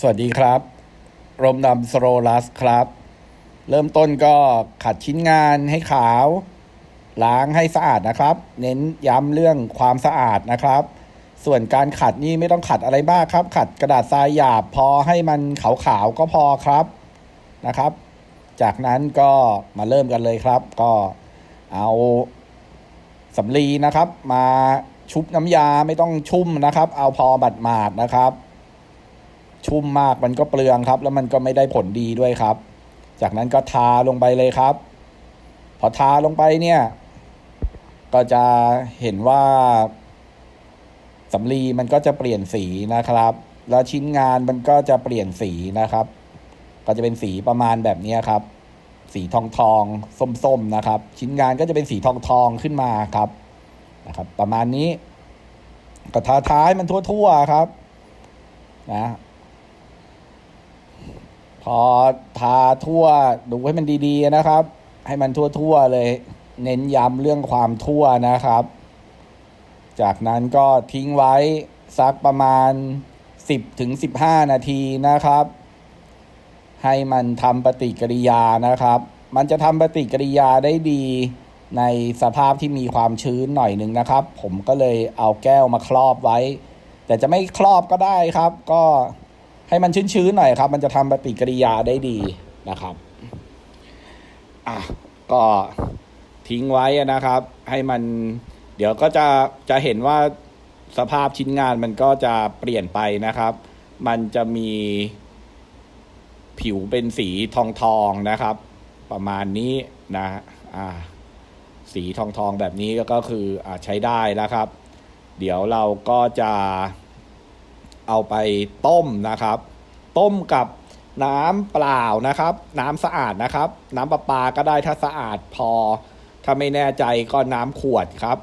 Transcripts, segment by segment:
สวัสดีครับ รมดำสโรลัสครับ เริ่มต้นก็ขัดชิ้นงานให้ขาว ล้างให้สะอาดนะครับ เน้นย้ำเรื่องความสะอาดนะครับ ส่วนการขัดนี่ไม่ต้องขัดอะไรมากครับ ขัดกระดาษทรายหยาบพอให้มันขาวๆก็พอครับนะครับ จากนั้นก็มาเริ่มกันเลยครับ ก็เอาสำลีนะครับ มาชุบน้ำยาไม่ต้องชุ่มนะครับ เอาพอบัดหมาดนะครับ ชุ่มมากมันก็เปลืองครับ แล้วมันก็ไม่ได้ผลดีด้วยครับ จากนั้นก็ทาลงไปเลยครับ พอทาลงไปเนี่ย ก็จะเห็นว่าสำลีมันก็จะเปลี่ยนสีนะครับ แล้วชิ้นงานมันก็จะเปลี่ยนสีนะครับ ก็จะเป็นสีประมาณแบบนี้ครับ สีทองทองส้มส้มๆนะครับ ชิ้นงานก็จะเป็นสีทองทองขึ้นมาครับนะครับ ประมาณนี้ก็ทาท้ายมันทั่ว ๆ ครับ นะ พอทาทั่วดูให้มันดีๆนะครับ ให้มันทั่วๆเลย เน้นย้ำเรื่องความทั่วนะครับ จากนั้นก็ทิ้งไว้สักประมาณ 10ถึง15 นาทีนะครับ ให้มันทำปฏิกิริยานะครับ มันจะทำปฏิกิริยาได้ดีในสภาพที่มีความชื้นหน่อยหนึ่งนะครับ ผมก็เลยเอาแก้วมาครอบไว้ แต่จะไม่ครอบก็ได้ครับ ก็ ให้มันชื้นๆหน่อยครับ มันจะทำปฏิกิริยาได้ดีนะครับอะก็ทิ้งไว้นะครับ ให้มันเดี๋ยวก็จะจะเห็นว่าสภาพชิ้นงานมันก็จะเปลี่ยนไปนะครับ มันจะมีผิวเป็นสีทองทองนะครับ ประมาณนี้นะอ่าสีทองทองแบบนี้ก็คืออาใช้ได้แล้วครับ เดี๋ยวเราก็จะ เอาไปต้มนะครับ ต้มกับน้ำเปล่านะครับ น้ำสะอาดนะครับ น้ำประปาก็ได้ถ้าสะอาดพอ ถ้าไม่แน่ใจก็น้ำขวดครับ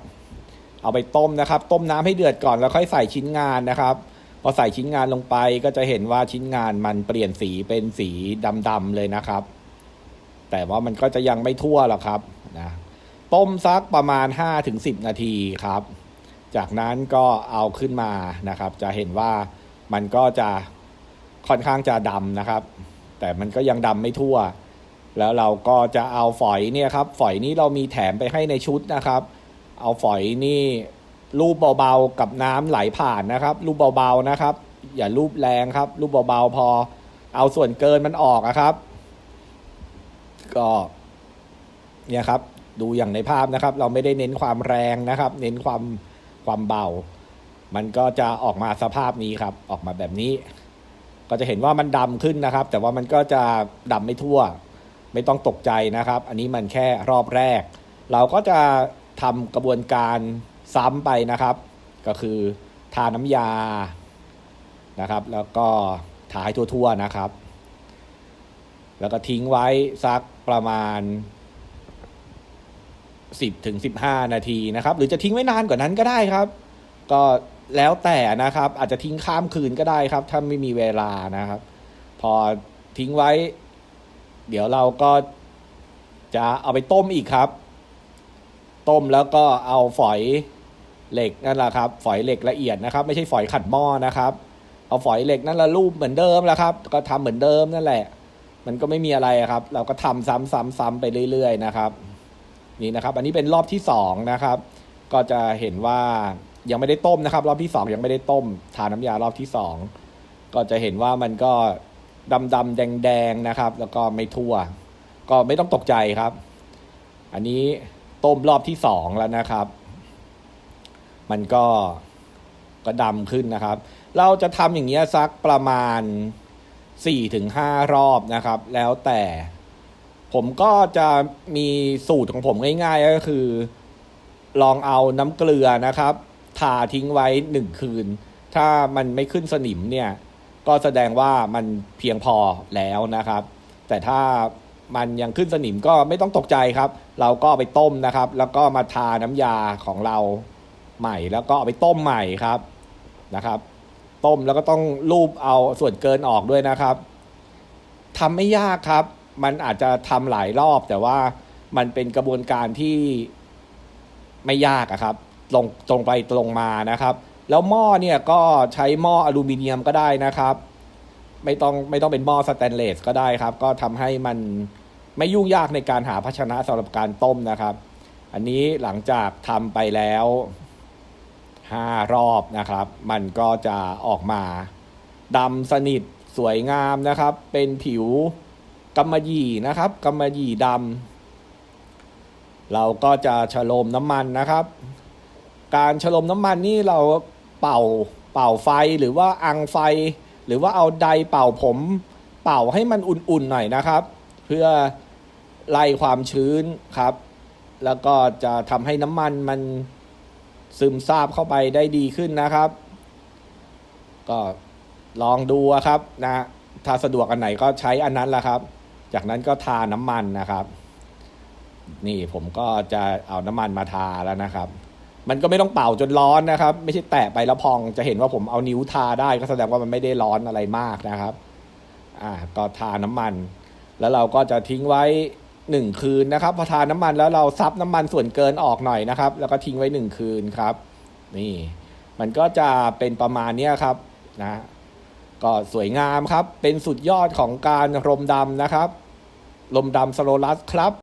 เอาไปต้มนะครับ ต้มน้ำให้เดือดก่อนแล้วค่อยใส่ชิ้นงานนะครับพอใส่ชิ้นงานลงไปก็จะเห็นว่าชิ้นงานมันเปลี่ยนสีเป็นสีดำๆเลยนะครับ แต่ว่ามันก็จะยังไม่ทั่วหรอกครับนะต้มซักประมาณ 5-10 นาทีครับ จากนั้นก็เอาขึ้นมานะครับ จะเห็นว่ามันก็จะค่อนข้างจะดำนะครับ แต่มันก็ยังดำไม่ทั่ว แล้วเราก็จะเอาฝอยเนี่ยครับ ฝอยนี้เรามีแถมไปให้ในชุดนะครับ เอาฝอยนี่รูปเบาๆกับน้ำไหลผ่านนะครับ รูปเบาๆนะครับ อย่ารูปแรงครับ รูปเบาๆพอ เอาส่วนเกินมันออกนะครับ ก็เนี่ยครับ ดูอย่างในภาพนะครับ เราไม่ได้เน้นความแรงนะครับ เน้นความ ความเบา มันก็จะออกมาสภาพนี้ครับ ออกมาแบบนี้ ก็จะเห็นว่ามันดำขึ้นนะครับ แต่ว่ามันก็จะดำไม่ทั่ว ไม่ต้องตกใจนะครับ อันนี้มันแค่รอบแรก เราก็จะทำกระบวนการซ้ำไปนะครับ ก็คือทาน้ำยานะครับ แล้วก็ทาให้ทั่วๆนะครับ แล้วก็ทิ้งไว้สักประมาณ 10ถึง15 นาทีนะครับ หรือจะทิ้งไว้นานกว่านั้นก็ได้ครับ ก็แล้วแต่นะครับ อาจจะทิ้งข้ามคืนก็ได้ครับ ถ้าไม่มีเวลานะครับ พอทิ้งไว้ เดี๋ยวเราก็จะเอาไปต้มอีกครับ ต้มแล้วก็เอาฝอยเหล็กนั่นแหละครับ ฝอยเหล็กละเอียดนะครับ ไม่ใช่ฝอยขัดหม้อนะครับ เอาฝอยเหล็กนั่นละรูปเหมือนเดิมแหละครับ ก็ทำเหมือนเดิมนั่นแหละ มันก็ไม่มีอะไรครับ เราก็ทำซ้ำๆๆไปเรื่อย ๆ นะครับ นี่นะครับ อันนี้เป็นรอบที่สองนะครับ ก็จะเห็นว่ายังไม่ได้ต้มนะครับ รอบที่สองยังไม่ได้ต้ม ทาน้ำยารอบที่สองก็จะเห็นว่ามันก็ดำดำแดงแดงนะครับ แล้วก็ไม่ทั่ว ก็ไม่ต้องตกใจครับ อันนี้ต้มรอบที่สองแล้วนะครับ มันก็ก็ดำขึ้นนะครับ เราจะทำอย่างเงี้ยสักประมาณสี่ถึงห้ารอบนะครับ แล้วแต่ ผมก็จะมีสูตรของผมง่ายๆ ก็คือ ลองเอาน้ำเกลือนะครับ ทาทิ้งไว้หนึ่งคืน ถ้ามันไม่ขึ้นสนิมเนี่ย ก็แสดงว่ามันเพียงพอแล้วนะครับ แต่ถ้ามันยังขึ้นสนิมก็ไม่ต้องตกใจครับ เราก็ไปต้มนะครับ แล้วก็มาทาน้ำยาของเราใหม่ แล้วก็เอาไปต้มใหม่ครับนะครับ ต้มแล้วก็ต้องรูปเอาส่วนเกินออกด้วยนะครับทำไม่ยากครับ มันอาจจะทำหลายรอบ แต่ว่ามันเป็นกระบวนการที่ไม่ยากอะครับ ตรงตรงไปตรงมานะครับ แล้วหม้อเนี่ยก็ใช้หม้ออลูมิเนียมก็ได้นะครับ ไม่ต้องไม่ต้องเป็นหม้อสแตนเลสก็ได้ครับ ก็ทำให้มันไม่ยุ่งยากในการหาภาชนะสำหรับการต้มนะครับ อันนี้หลังจากทำไปแล้วห้ารอบนะครับ มันก็จะออกมาดำสนิทสวยงามนะครับ เป็นผิว กำมะหยี่นะครับกำมะหยี่ดำเราก็จะฉโลมน้ำมันนะครับ การฉโลมน้ำมันนี่เราเป่าเป่าไฟหรือว่าอังไฟ หรือว่าเอาไดเป่าผม เป่าให้มันอุ่นๆหน่อยนะครับ เพื่อไล่ความชื้นครับ แล้วก็จะทำให้น้ำมันมันซึมซาบเข้าไปได้ดีขึ้นนะครับ ก็ลองดูครับนะถ้าสะดวกอันไหนก็ใช้อันนั้นแหละครับ จากนั้นก็ทาน้ำมันนะครับ นี่ผมก็จะเอาน้ำมันมาทาแล้วนะครับ มันก็ไม่ต้องเป่าจนร้อนนะครับ ไม่ใช่แตะไปแล้วพองจะเห็นว่าผมเอานิ้วทาได้ก็แสดงว่ามันไม่ได้ร้อนอะไรมากนะครับ อ่า ก็ทาน้ำมัน แล้วเราก็จะทิ้งไว้หนึ่งคืนนะครับพอทาน้ำมันแล้วเราซับน้ำมันส่วนเกินออกหน่อยนะครับ แล้วก็ทิ้งไว้หนึ่งคืนครับ นี่ มันก็จะเป็นประมาณเนี้ครับนะ ก็สวยงามครับ เป็นสุดยอดของการรมดำนะครับ ลมดำสโลลัสครับ